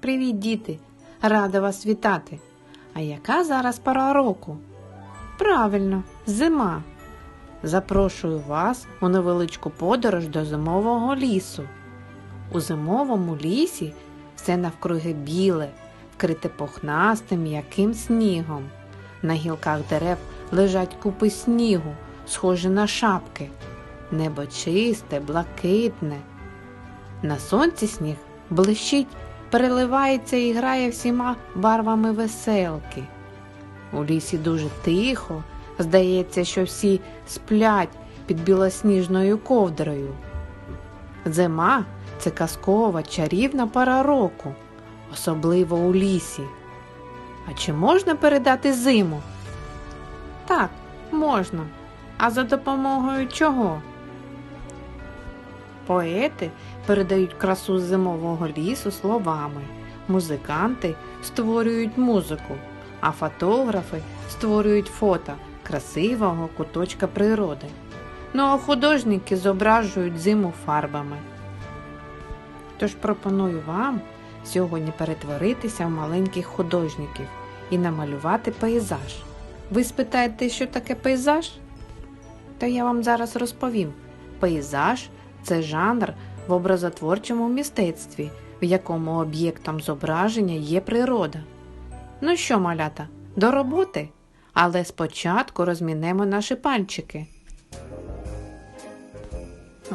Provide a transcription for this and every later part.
Привіт, діти! Рада вас вітати! А яка зараз пора року? Правильно, зима. Запрошую вас у невеличку подорож до зимового лісу. У зимовому лісі все навкруги біле, вкрите пухнастим м'яким снігом. На гілках дерев лежать купи снігу, схожі на шапки. Небо чисте, блакитне. На сонці сніг блищить, переливається і грає всіма барвами веселки. У лісі дуже тихо, здається, що всі сплять під білосніжною ковдрою. Зима це казкова, чарівна пора року, особливо у лісі. А чи можна передати зиму? Так, можна. А за допомогою чого? Поети передають красу зимового лісу словами, музиканти створюють музику, а фотографи створюють фото красивого куточка природи. Ну а художники зображують зиму фарбами. Тож пропоную вам сьогодні перетворитися в маленьких художників і намалювати пейзаж. Ви спитаєте, що таке пейзаж? Та я вам зараз розповім. Пейзаж це жанр в образотворчому мистецтві, в якому об'єктом зображення є природа. Ну що, малята, до роботи? Але спочатку розмінемо наші пальчики.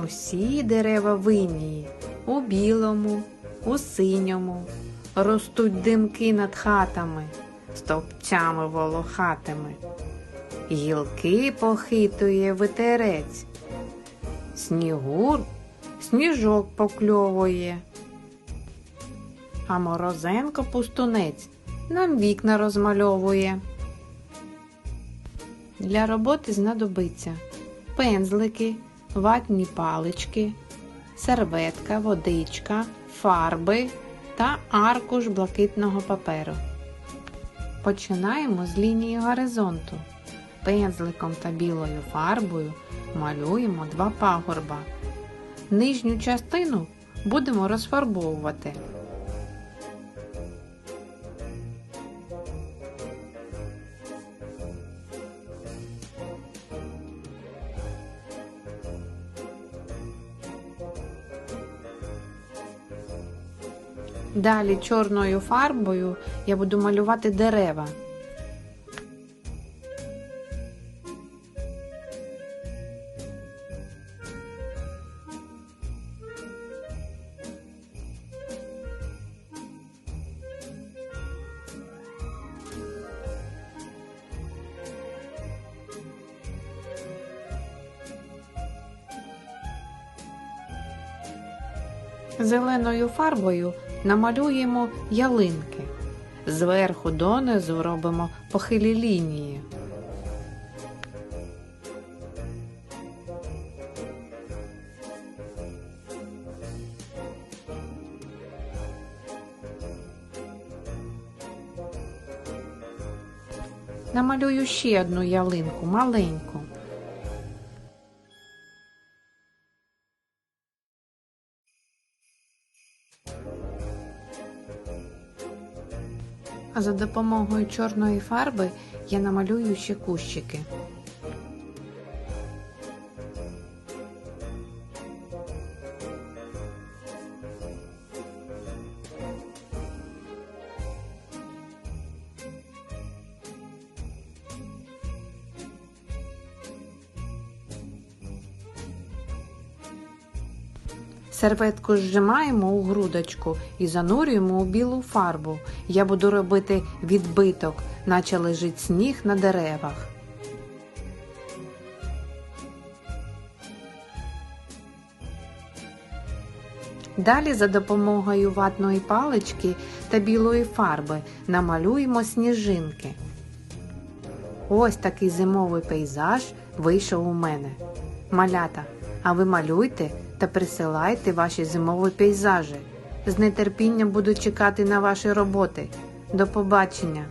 Усі дерева винні у білому, у синьому, ростуть димки над хатами, стовпцями волохатими. Гілки похитує витерець, Снігур сніжок покльовує, а морозенко пустунець нам вікна розмальовує. Для роботи знадобиться пензлики, ватні палички, серветка, водичка, фарби та аркуш блакитного паперу. Починаємо з лінії горизонту. Пензликом та білою фарбою малюємо два пагорба. Нижню частину будемо розфарбовувати. Далі чорною фарбою я буду малювати дерева. Зеленою фарбою намалюємо ялинки. Зверху донизу робимо похилі лінії. Намалюю ще одну ялинку маленьку. А за допомогою чорної фарби я намалюю ще кущики. Серветку зжимаємо у грудочку і занурюємо у білу фарбу. Я буду робити відбиток, наче лежить сніг на деревах. Далі за допомогою ватної палички та білої фарби намалюємо сніжинки. Ось такий зимовий пейзаж вийшов у мене. Малята, а ви малюйте та присилайте ваші зимові пейзажі. З нетерпінням буду чекати на ваші роботи. До побачення!